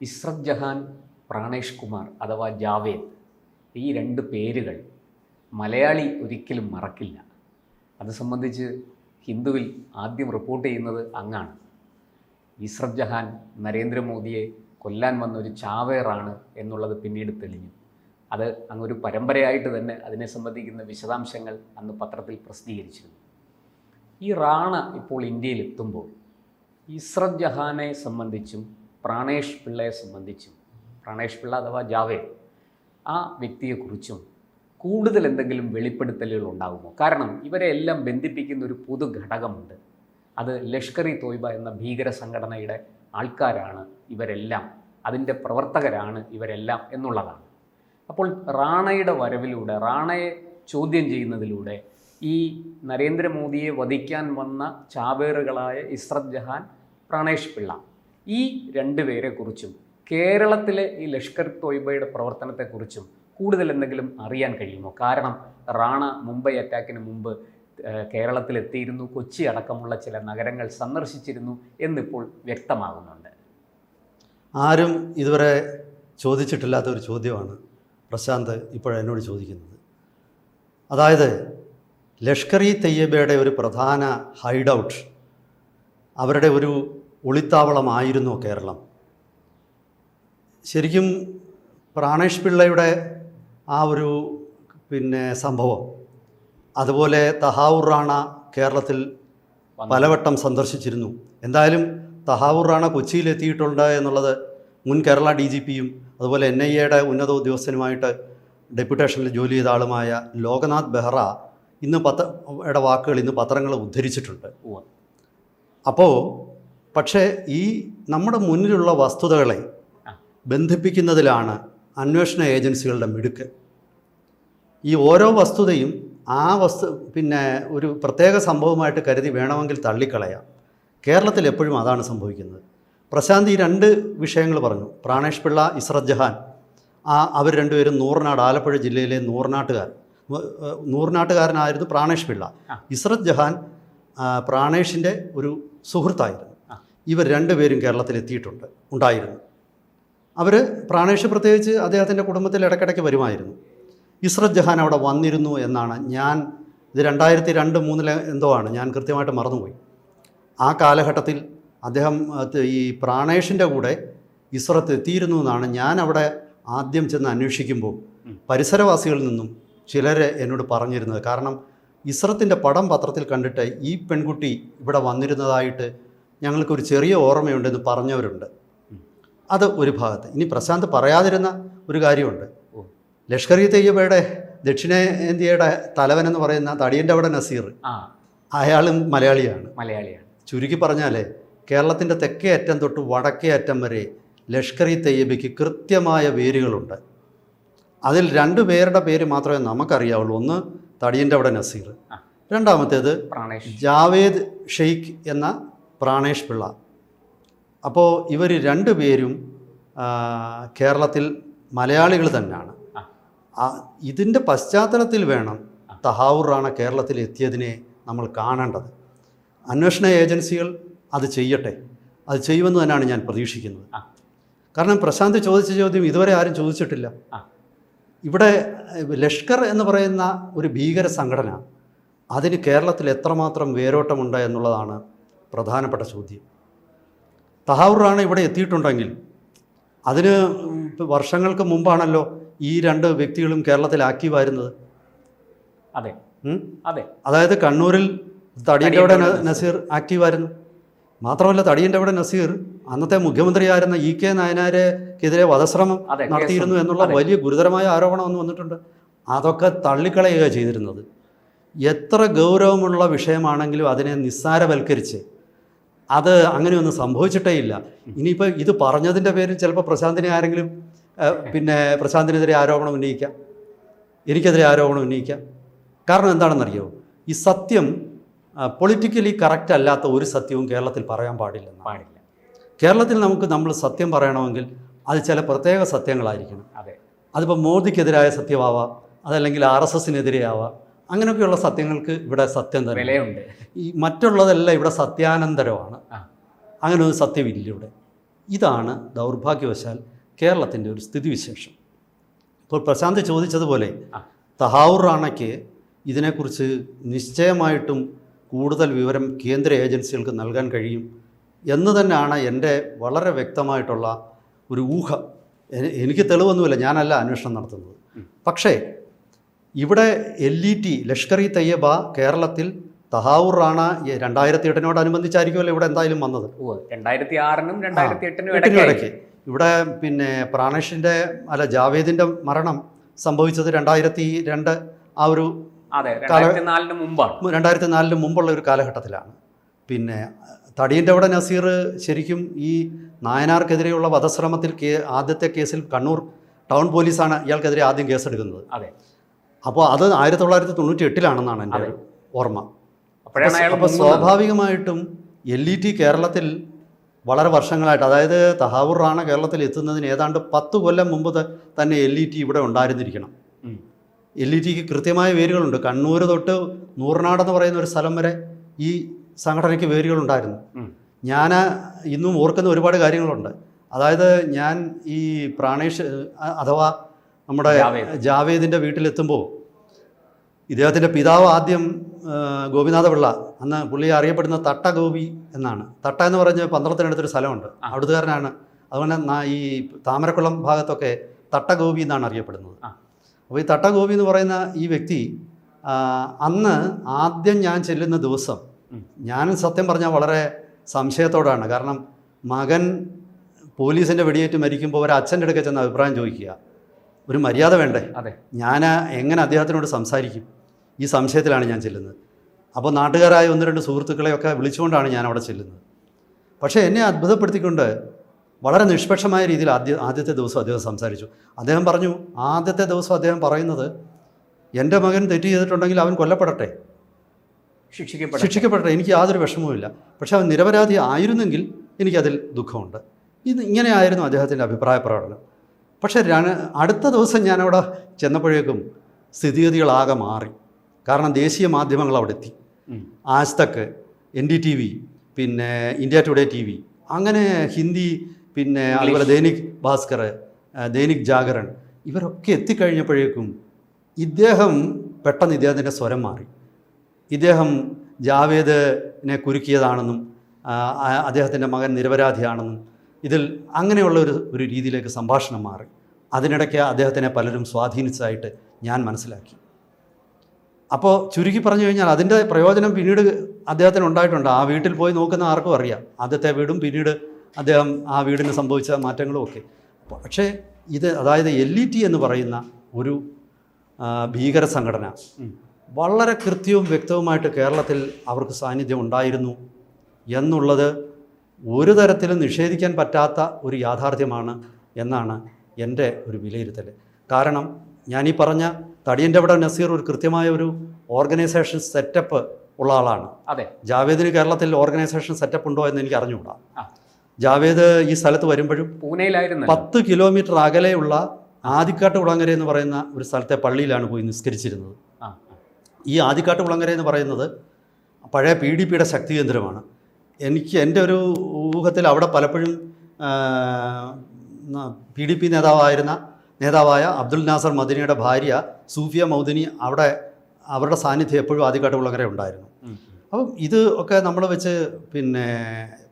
ഇസ്രത് ജഹാൻ പ്രാണേഷ് കുമാർ അഥവാ ജാവേദ് ഈ രണ്ട് പേരുകൾ മലയാളി ഒരിക്കലും മറക്കില്ല. അത് സംബന്ധിച്ച് ഹിന്ദുവിൽ ആദ്യം റിപ്പോർട്ട് ചെയ്യുന്നത് അങ്ങാണ്. ഇസ്രത് ജഹാൻ നരേന്ദ്രമോദിയെ കൊല്ലാൻ വന്ന ഒരു ചാവേറാണ് എന്നുള്ളത് പിന്നീട് തെളിഞ്ഞു. അത് അങ്ങൊരു പരമ്പരയായിട്ട് തന്നെ അതിനെ സംബന്ധിക്കുന്ന വിശദാംശങ്ങൾ അന്ന് പത്രത്തിൽ പ്രസിദ്ധീകരിച്ചിരുന്നു. ഈ റാണ ഇപ്പോൾ ഇന്ത്യയിൽ എത്തുമ്പോൾ ഇസ്രത് ജഹാനെ സംബന്ധിച്ചും പ്രാണേഷ് പിള്ളയെ സംബന്ധിച്ചും പ്രാണേഷ് പിള്ള അഥവാ ജാവേദ് ആ വ്യക്തിയെക്കുറിച്ചും കൂടുതൽ എന്തെങ്കിലും വെളിപ്പെടുത്തലുകൾ ഉണ്ടാകുമോ? കാരണം ഇവരെ എല്ലാം ബന്ധിപ്പിക്കുന്ന ഒരു പൊതു ഘടകമുണ്ട്. അത് ലഷ്കർ ഇ തോയ്ബ എന്ന ഭീകര സംഘടനയുടെ ആൾക്കാരാണ് ഇവരെല്ലാം. അതിന്റെ പ്രവർത്തകരാണ് ഇവരെല്ലാം എന്നുള്ളതാണ്. അപ്പോൾ റാണയുടെ വരവിലൂടെ റാണയെ ചോദ്യം ചെയ്യുന്നതിലൂടെ ഈ നരേന്ദ്രമോദിയെ വധിക്കാൻ വന്ന ചാവേറുകളായ ഇസ്രത് ജഹാൻ പ്രാണേഷ് പിള്ള ഈ രണ്ടുപേരെക്കുറിച്ചും കേരളത്തിലെ ഈ ലഷ്കർ തോയ്ബയുടെ പ്രവർത്തനത്തെക്കുറിച്ചും കൂടുതൽ എന്തെങ്കിലും അറിയാൻ കഴിയുമോ? കാരണം റാണ മുംബൈ അറ്റാക്കിന് മുമ്പ് കേരളത്തിലെത്തിയിരുന്നു കൊച്ചി അടക്കമുള്ള ചില നഗരങ്ങൾ സന്ദർശിച്ചിരുന്നു എന്നിപ്പോൾ വ്യക്തമാകുന്നുണ്ട്. ആരും ഇതുവരെ ചോദിച്ചിട്ടില്ലാത്ത ഒരു ചോദ്യമാണ് പ്രശാന്ത് ഇപ്പോഴെന്നോട് ചോദിക്കുന്നത്. അതായത് ലഷ്കർ ഇ തയ്യബയുടെ ഒരു പ്രധാന ഹൈഡ് ഔട്ട് അവരുടെ ഒരു ഒളിത്താവളമായിരുന്നു കേരളം. ശരിക്കും പ്രാണേഷ് പിള്ളയുടെ ആ ഒരു പിന്നെ സംഭവം അതുപോലെ തഹാവൂർ റാണ കേരളത്തിൽ പലവട്ടം സന്ദർശിച്ചിരുന്നു. എന്തായാലും തഹാവൂർ റാണ കൊച്ചിയിലെത്തിയിട്ടുണ്ട് എന്നുള്ളത് മുൻ കേരള ഡി ജി പിയും അതുപോലെ എൻ ഐ എയുടെ ഉന്നത ഉദ്യോഗസ്ഥനുമായിട്ട് ഡെപ്യൂട്ടേഷനിൽ ജോലി ചെയ്ത ആളുമായ ലോകനാഥ് ബെഹ്റ ഇന്ന് പത്ര വാക്കുകൾ ഇന്ന് പത്രങ്ങൾ ഉദ്ധരിച്ചിട്ടുണ്ട്. അപ്പോൾ പക്ഷേ ഈ നമ്മുടെ മുന്നിലുള്ള വസ്തുതകളെ ബന്ധിപ്പിക്കുന്നതിലാണ് അന്വേഷണ ഏജൻസികളുടെ മിടുക്ക്. ഈ ഓരോ വസ്തുതയും ആ വസ്തു പിന്നെ ഒരു പ്രത്യേക സംഭവമായിട്ട് കരുതി വേണമെങ്കിൽ തള്ളിക്കളയാം. കേരളത്തിൽ എപ്പോഴും അതാണ് സംഭവിക്കുന്നത്. പ്രശാന്ത് ഈ രണ്ട് വിഷയങ്ങൾ പറഞ്ഞു. പ്രാണേഷ് പിള്ള ഇസ്രത് ജഹാൻ. ആ അവർ രണ്ടുപേരും നൂറിനാട് ആലപ്പുഴ ജില്ലയിലെ നൂറിനാട്ടുകാർ നൂറിനാട്ടുകാരനായിരുന്നു പ്രാണേഷ് പിള്ള. ഇസ്രത് ജഹാൻ പ്രാണേഷിന്റെ ഒരു സുഹൃത്തായിരുന്നു. ഇവർ രണ്ടുപേരും കേരളത്തിൽ എത്തിയിട്ടുണ്ട് ഉണ്ടായിരുന്നു. അവർ പ്രാണേഷ് പ്രത്യേകിച്ച് അദ്ദേഹത്തിന്റെ കുടുംബത്തിൽ ഇടയ്ക്കിടയ്ക്ക് വരുമായിരുന്നു. ഇസ്രത് ജഹാൻ അവിടെ വന്നിരുന്നു എന്നാണ് ഞാൻ ഇത് രണ്ടായിരത്തി രണ്ട് മൂന്നിലെ എന്തോ ആണ് ഞാൻ കൃത്യമായിട്ട് മറന്നുപോയി. ആ കാലഘട്ടത്തിൽ അദ്ദേഹം ഈ പ്രാണേഷിന്റെ കൂടെ ഇസ്രത്ത് എത്തിയിരുന്നു എന്നാണ് ഞാൻ അവിടെ ആദ്യം ചെന്ന് അന്വേഷിക്കുമ്പോൾ പരിസരവാസികളിൽ നിന്നും ചിലരെ എന്നോട് പറഞ്ഞിരുന്നത്. കാരണം ഇസ്രത്തിന്റെ പടം പത്രത്തിൽ കണ്ടിട്ട് ഈ പെൺകുട്ടി ഇവിടെ വന്നിരുന്നതായിട്ട് ഞങ്ങൾക്കൊരു ചെറിയ ഓർമ്മയുണ്ടെന്ന് പറഞ്ഞവരുണ്ട്. അത് ഒരു ഭാഗത്ത്. ഇനി പ്രശാന്ത് പറയാതിരുന്ന ഒരു കാര്യമുണ്ട്. ലഷ്കർ ഇ തയ്യബയുടെ ദക്ഷിണേന്ത്യയുടെ തലവൻ എന്ന് പറയുന്ന തടിയന്റെ അവിടെ നസീർ ആ. അയാളും മലയാളിയാണ്. മലയാളിയാണ്. ചുരുക്കി പറഞ്ഞാലേ കേരളത്തിന്റെ തെക്കേ അറ്റം തൊട്ട് വടക്കേ അറ്റം വരെ ലഷ്കർ ഇ തയ്യബയ്ക്ക് കൃത്യമായ വേരുകളുണ്ട്. അതിൽ രണ്ടു പേരുടെ പേര് മാത്രമേ നമുക്കറിയാവുള്ളൂ. ഒന്ന് തടിയന്റെ അവിടെ നസീർ രണ്ടാമത്തേത് ജാവേദ് ഷെയ്ഖ് എന്ന പ്രാണേഷ് പിള്ള. അപ്പോൾ ഇവർ രണ്ടുപേരും കേരളത്തിൽ മലയാളികൾ തന്നെയാണ്. ഇതിന്റെ പശ്ചാത്തലത്തിൽ വേണം. തഹാവൂർ റാണ കേരളത്തിൽ എത്തിയതിനെ നമ്മൾ കാണേണ്ടത്. അന്വേഷണ ഏജൻസികൾ അത് ചെയ്യട്ടെ. അത് ചെയ്യുമെന്ന് തന്നെയാണ് ഞാൻ പ്രതീക്ഷിക്കുന്നത്. കാരണം പ്രശാന്ത് ചോദിച്ച ചോദ്യം ഇതുവരെ ആരും ചോദിച്ചിട്ടില്ല. ഇവിടെ ലഷ്കർ എന്ന് പറയുന്ന ഒരു ഭീകര സംഘടന അതിന് കേരളത്തിൽ എത്രമാത്രം വേരോട്ടമുണ്ട് എന്നുള്ളതാണ് പ്രധാനപ്പെട്ട ചോദ്യം. തഹാവൂറാണ് ഇവിടെ എത്തിയിട്ടുണ്ടെങ്കിൽ അതിന് വർഷങ്ങൾക്ക് മുമ്പാണല്ലോ ഈ രണ്ട് വ്യക്തികളും കേരളത്തിൽ വരുന്നത് അതെ. അതെ. അതായത് കണ്ണൂരിൽ തടിയന്റെ അവിടെ നസീർ ആക്റ്റീവ് ആയിരുന്നു. മാത്രമല്ല തടിയന്റെ അവിടെ നസീർ അന്നത്തെ മുഖ്യമന്ത്രിയായിരുന്ന ഇ കെ നായനാരെക്കെതിരെ വധശ്രമം നടത്തിയിരുന്നു എന്നുള്ള വലിയ ഗുരുതരമായ ആരോപണം ഒന്ന് വന്നിട്ടുണ്ട്. അതൊക്കെ തള്ളിക്കളയുക ചെയ്തിരുന്നത്. എത്ര ഗൗരവമുള്ള വിഷയമാണെങ്കിലും അതിനെ നിസ്സാരവൽക്കരിച്ച് അത് അങ്ങനെയൊന്നും സംഭവിച്ചിട്ടേ ഇല്ല. ഇനിയിപ്പോൾ ഇത് പറഞ്ഞതിന്റെ പേരിൽ ചിലപ്പോൾ പ്രശാന്തിനെ ആരെങ്കിലും പിന്നെ പ്രശാന്തിനെതിരെ ആരോപണം ഉന്നയിക്കാം. എനിക്കെതിരെ ആരോപണം ഉന്നയിക്കാം. കാരണം എന്താണെന്നറിയോ? ഈ സത്യം പൊളിറ്റിക്കലി കറക്റ്റ് അല്ലാത്ത ഒരു സത്യവും കേരളത്തിൽ പറയാൻ പാടില്ല. പാടില്ല. കേരളത്തിൽ നമുക്ക് നമ്മൾ സത്യം പറയണമെങ്കിൽ അത് ചില പ്രത്യേക സത്യങ്ങളായിരിക്കണം. അതെ. അതിപ്പോൾ മോദിക്കെതിരായ സത്യമാവാം അതല്ലെങ്കിൽ ആർ എസ് എസിനെതിരെ ആവാം അങ്ങനെയൊക്കെയുള്ള സത്യങ്ങൾക്ക് ഇവിടെ സത്യം തന്നെ. വിലയുണ്ട്. ഈ മറ്റുള്ളതെല്ലാം ഇവിടെ സത്യാനന്തരമാണ്. അങ്ങനെ ഒരു സത്യമില്ല ഇവിടെ. ഇതാണ് ദൗർഭാഗ്യവശാൽ കേരളത്തിന്റെ ഒരു സ്ഥിതിവിശേഷം. ഇപ്പോൾ പ്രശാന്ത് ചോദിച്ചതുപോലെ. തഹാവൂർ റാണയ്ക്ക് ഇതിനെക്കുറിച്ച് നിശ്ചയമായിട്ടും കൂടുതൽ വിവരം കേന്ദ്ര ഏജൻസികൾക്ക് നൽകാൻ കഴിയും എന്ന് തന്നെയാണ് എന്റെ വളരെ വ്യക്തമായിട്ടുള്ള ഒരു ഊഹം. എനിക്ക് തെളിവൊന്നുമില്ല. ഞാനല്ല അന്വേഷണം നടത്തുന്നത്. പക്ഷേ ഇവിടെ L E T Lashkar e Taiba കേരളത്തിൽ തഹാവൂർ റാണ രണ്ടായിരത്തി എട്ടിനോടനുബന്ധിച്ചായിരിക്കുമല്ലോ ഇവിടെ എന്തായാലും വന്നത്. ഉവ്വ്. രണ്ടായിരത്തി ആറിനും രണ്ടായിരത്തി എട്ടിനും ഇടയ്ക്ക്. ഇവിടെ പിന്നെ പ്രാണേഷിന്റെ അല്ല ജാവേദിന്റെ മരണം സംഭവിച്ചത് രണ്ടായിരത്തി രണ്ട് ആ ഒരു രണ്ടായിരത്തി നാലിന് മുമ്പുള്ള ഒരു കാലഘട്ടത്തിലാണ്. പിന്നെ തടിയന്റെ അവിടെ നസീർ ശരിക്കും ഈ നായനാർക്കെതിരെയുള്ള വധശ്രമത്തിൽ ആദ്യത്തെ കേസിൽ കണ്ണൂർ ടൗൺ പോലീസാണ് ഇയാൾക്കെതിരെ ആദ്യം കേസെടുക്കുന്നത്. അതെ. അപ്പോൾ അത് ആയിരത്തി തൊള്ളായിരത്തി തൊണ്ണൂറ്റി എട്ടിലാണെന്നാണ് എന്റെ ഓർമ്മ അപ്പോൾ സ്വാഭാവികമായിട്ടും എൽ ഇ ടി കേരളത്തിൽ വളരെ വർഷങ്ങളായിട്ട് അതായത് തഹാവൂർ റാണ കേരളത്തിൽ എത്തുന്നതിന് ഏതാണ്ട് പത്ത് കൊല്ലം മുമ്പ് തന്നെ എൽ ഇ ടി ഇവിടെ ഉണ്ടായിരുന്നിരിക്കണം. എൽ ഇ ടിക്ക് കൃത്യമായ വേരുകളുണ്ട്. കണ്ണൂർ തൊട്ട് നൂറിനാടെന്ന് പറയുന്ന ഒരു സ്ഥലം വരെ ഈ സംഘടനയ്ക്ക് വേരുകളുണ്ടായിരുന്നു. ഞാൻ ഇന്നും ഓർക്കുന്ന ഒരുപാട് കാര്യങ്ങളുണ്ട്. അതായത് ഞാൻ ഈ പ്രാണേഷ് അഥവാ നമ്മുടെ ജാവേദ്. ജാവേദിന്റെ വീട്ടിലെത്തുമ്പോൾ ഇദ്ദേഹത്തിന്റെ പിതാവ് ആദ്യം ഗോപിനാഥ പിള്ള അന്ന് പുള്ളി അറിയപ്പെടുന്ന തട്ട ഗോപി എന്നാണ്. തട്ട എന്ന് പറഞ്ഞ് പന്ത്രണ്ടിനടുത്തൊരു സ്ഥലമുണ്ട്. അവിടുത്തുകാരനാണ്. അതുപോലെ നാ- ഈ താമരക്കുളം ഭാഗത്തൊക്കെ തട്ട ഗോപി എന്നാണ് അറിയപ്പെടുന്നത്. അപ്പോൾ ഈ തട്ട ഗോപി എന്ന് പറയുന്ന ഈ വ്യക്തി അന്ന് ആദ്യം ഞാൻ ചെല്ലുന്ന ദിവസം ഞാൻ ഞാനും സത്യം പറഞ്ഞാൽ വളരെ സംശയത്തോടാണ്. കാരണം മകൻ പോലീസിന്റെ വെടിയേറ്റ് മരിക്കുമ്പോൾ ഒരു അച്ഛന്റെ അടുക്ക ചെന്ന് അഭിപ്രായം ചോദിക്കുക. ഒരു മര്യാദ വേണ്ടേ? അതെ. ഞാൻ എങ്ങനെ അദ്ദേഹത്തിനോട് സംസാരിക്കും? ഈ സംശയത്തിലാണ് ഞാൻ ചെല്ലുന്നത്. അപ്പോൾ നാട്ടുകാരായ ഒന്ന് രണ്ട് സുഹൃത്തുക്കളെയൊക്കെ വിളിച്ചുകൊണ്ടാണ് ഞാൻ അവിടെ ചെല്ലുന്നത്. പക്ഷേ എന്നെ അത്ഭുതപ്പെടുത്തിക്കൊണ്ട് വളരെ നിഷ്പക്ഷമായ രീതിയിൽ ആദ്യ ആദ്യത്തെ ദിവസം അദ്ദേഹം സംസാരിച്ചു. അദ്ദേഹം പറഞ്ഞു ആദ്യത്തെ ദിവസം അദ്ദേഹം പറയുന്നത് എന്റെ മകൻ തെറ്റ് ചെയ്തിട്ടുണ്ടെങ്കിൽ അവൻ കൊല്ലപ്പെടട്ടെ. ശിക്ഷിക്കപ്പെട്ടെ ശിക്ഷിക്കപ്പെടട്ടെ. എനിക്ക് യാതൊരു വിഷമവുമില്ല. പക്ഷേ അവൻ നിരപരാധി ആയിരുന്നെങ്കിൽ എനിക്കതിൽ ദുഃഖമുണ്ട്. ഇത് ഇങ്ങനെയായിരുന്നു അദ്ദേഹത്തിന്റെ അഭിപ്രായ പ്രകടനം. പക്ഷേ അടുത്ത ദിവസം ഞാനവിടെ ചെന്നപ്പോഴേക്കും സ്ഥിതിഗതികളാകെ മാറി. കാരണം ദേശീയ മാധ്യമങ്ങൾ അവിടെ എത്തി ആസ്തക്ക് തക്ക് എൻ ഡി ടി വി പിന്നെ ഇന്ത്യ ടുഡേ ടി വി അങ്ങനെ ഹിന്ദി പിന്നെ അതുപോലെ ദൈനിക് ഭാസ്കർ ദൈനിക് ജാഗരൺ ഇവരൊക്കെ എത്തിക്കഴിഞ്ഞപ്പോഴേക്കും ഇദ്ദേഹം പെട്ടെന്ന് ഇദ്ദേഹത്തിന്റെ സ്വരം മാറി. ഇദ്ദേഹം ജാവേദിനെ കുരുക്കിയതാണെന്നും അദ്ദേഹത്തിന്റെ മകൻ നിരപരാധിയാണെന്നും ഇതിൽ അങ്ങനെയുള്ള ഒരു ഒരു രീതിയിലേക്ക് സംഭാഷണം മാറി. അതിനിടയ്ക്ക് അദ്ദേഹത്തിനെ പലരും സ്വാധീനിച്ചതായിട്ട് ഞാൻ മനസ്സിലാക്കി. അപ്പോൾ ചുരുക്കി പറഞ്ഞു കഴിഞ്ഞാൽ അതിന്റെ പ്രയോജനം പിന്നീട് അദ്ദേഹത്തിന് ഉണ്ടായിട്ടുണ്ട്. ആ വീട്ടിൽ പോയി നോക്കുന്ന ആർക്കും അറിയാം. ആദ്യത്തെ വീടും പിന്നീട് അദ്ദേഹം ആ വീടിന് സംഭവിച്ച മാറ്റങ്ങളും ഒക്കെ. പക്ഷേ ഇത് അതായത് എൽ ഇ ടി എന്ന് പറയുന്ന ഒരു ഭീകര സംഘടന വളരെ കൃത്യവും വ്യക്തവുമായിട്ട് കേരളത്തിൽ അവർക്ക് സാന്നിധ്യം ഉണ്ടായിരുന്നു എന്നുള്ളത് ഒരു തരത്തിലും നിഷേധിക്കാൻ പറ്റാത്ത ഒരു യാഥാർത്ഥ്യമാണ് എന്നാണ് എന്റെ ഒരു വിലയിരുത്തൽ. കാരണം ഞാൻ ഈ പറഞ്ഞ തടിയന്റെ അവിടെ നസീർ ഒരു കൃത്യമായ ഒരു ഓർഗനൈസേഷൻ സെറ്റപ്പ് ഉള്ള ആളാണ്. അതെ. ജാവേദിന് കേരളത്തിൽ ഓർഗനൈസേഷൻ സെറ്റപ്പ് ഉണ്ടോ എന്ന് എനിക്ക് അറിഞ്ഞുകൂടാ. ജാവേദ് ഈ സ്ഥലത്ത് വരുമ്പോഴും പൂനെയിലായിരുന്നു പത്ത് കിലോമീറ്റർ അകലെയുള്ള ആദിക്കാട്ട് കുളങ്ങര എന്ന് പറയുന്ന ഒരു സ്ഥലത്തെ പള്ളിയിലാണ് പോയി നിസ്കരിച്ചിരുന്നത്. ഈ ആദിക്കാട്ട് കുളങ്ങര എന്ന് പറയുന്നത് പഴയ പി ഡി പിയുടെ ശക്തി കേന്ദ്രമാണ്. എനിക്ക് എന്റെ ഒരു ഊഹത്തിൽ അവിടെ പലപ്പോഴും പി ഡി പി നേതാവായിരുന്ന നേതാവായ അബ്ദുൽ നാസർ മദിനിയുടെ ഭാര്യ സൂഫിയ മൗദിനി അവിടെ അവരുടെ സാന്നിധ്യം എപ്പോഴും ആദ്യഘട്ടമുള്ളവരെ ഉണ്ടായിരുന്നു. അപ്പം ഇത് ഒക്കെ നമ്മൾ വെച്ച് പിന്നെ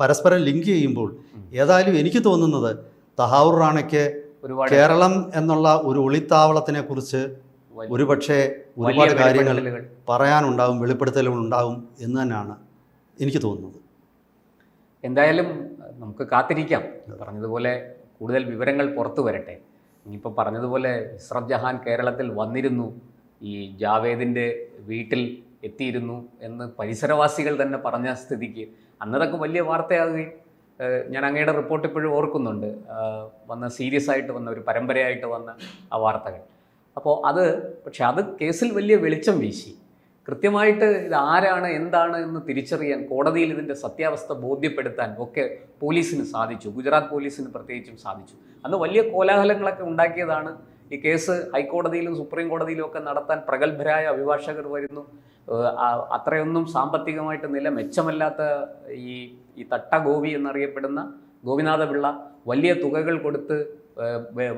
പരസ്പരം ലിങ്ക് ചെയ്യുമ്പോൾ ഏതായാലും എനിക്ക് തോന്നുന്നത് തഹാവൂർ റാണയ്ക്ക് കേരളം എന്നുള്ള ഒരു ഒളിത്താവളത്തിനെ കുറിച്ച് ഒരുപക്ഷെ ഒരുപാട് കാര്യങ്ങൾ പറയാനുണ്ടാവും വെളിപ്പെടുത്തലുകൾ ഉണ്ടാവും എന്ന് തന്നെയാണ് എനിക്ക് തോന്നുന്നത്. എന്തായാലും നമുക്ക് കാത്തിരിക്കാം. പറഞ്ഞതുപോലെ കൂടുതൽ വിവരങ്ങൾ പുറത്തു വരട്ടെ. ഇനിയിപ്പോൾ പറഞ്ഞതുപോലെ ഇസ്രത് ജഹാൻ കേരളത്തിൽ വന്നിരുന്നു. ഈ ജാവേദിന്റെ വീട്ടിൽ എത്തിയിരുന്നു എന്ന് പരിസരവാസികൾ തന്നെ പറഞ്ഞ സ്ഥിതിക്ക് അന്നതൊക്കെ വലിയ വാർത്തയാകുകയും ഞാൻ അങ്ങയുടെ റിപ്പോർട്ട് ഇപ്പോഴും ഓർക്കുന്നുണ്ട്. വന്ന സീരിയസ് ആയിട്ട് വന്ന ഒരു പരമ്പരയായിട്ട് വന്ന ആ വാർത്തകൾ. അപ്പോൾ അത് പക്ഷെ അത് കേസിൽ വലിയ വെളിച്ചം വീശി. കൃത്യമായിട്ട് ഇത് ആരാണ് എന്താണ് എന്ന് തിരിച്ചറിയാൻ കോടതിയിൽ ഇതിന്റെ സത്യാവസ്ഥ ബോധ്യപ്പെടുത്താൻ ഒക്കെ പോലീസിന് സാധിച്ചു. ഗുജറാത്ത് പോലീസിന് പ്രത്യേകിച്ചും സാധിച്ചു. അന്ന് വലിയ കോലാഹലങ്ങളൊക്കെ ഉണ്ടാക്കിയതാണ്. ഈ കേസ് ഹൈക്കോടതിയിലും സുപ്രീം കോടതിയിലും ഒക്കെ നടത്താൻ പ്രഗത്ഭരായ അഭിഭാഷകർ വരുന്നു. അത്രയൊന്നും സാമ്പത്തികമായിട്ട് നില മെച്ചമല്ലാത്ത ഈ ഈ തട്ടഗോപി എന്നറിയപ്പെടുന്ന എന്നറിയപ്പെടുന്ന ഗോപിനാഥപിള്ള വലിയ തുകകൾ കൊടുത്ത്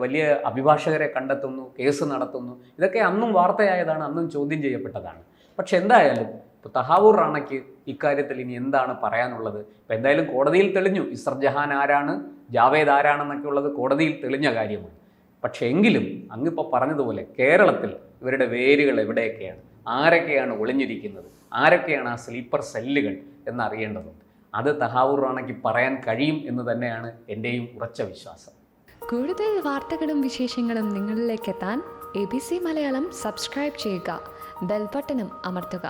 വലിയ അഭിഭാഷകരെ കണ്ടെത്തുന്നു കേസ് നടത്തുന്നു. ഇതൊക്കെ അന്നും വാർത്തയായതാണ് അന്നും ചോദ്യം ചെയ്യപ്പെട്ടതാണ്. പക്ഷെ എന്തായാലും ഇപ്പോൾ തഹാവൂർ റാണയ്ക്ക് ഇക്കാര്യത്തിൽ ഇനി എന്താണ് പറയാനുള്ളത്? ഇപ്പൊ എന്തായാലും കോടതിയിൽ തെളിഞ്ഞു. ഇസർ ജഹാൻ ആരാണ്? ജാവേദ് ആരാണെന്നൊക്കെ ഉള്ളത് കോടതിയിൽ തെളിഞ്ഞ കാര്യമാണ്. പക്ഷേ എങ്കിലും അങ്ങിപ്പോ പറഞ്ഞതുപോലെ കേരളത്തിൽ ഇവരുടെ വേരുകൾ എവിടെയൊക്കെയാണ്? ആരൊക്കെയാണ് ഒളിഞ്ഞിരിക്കുന്നത്? ആരൊക്കെയാണ് ആ സ്ലീപ്പർ സെല്ലുകൾ എന്നറിയേണ്ടതുണ്ട്? അത് തഹാവൂർ റാണയ്ക്ക് പറയാൻ കഴിയും എന്ന് തന്നെയാണ് എന്റെയും ഉറച്ച വിശ്വാസം. കൂടുതൽ വാർത്തകളും വിശേഷങ്ങളും നിങ്ങളിലേക്ക് എത്താൻ A B C Malayalam subscribe ചെയ്യുക. ബെൽബട്ടനും അമർത്തുക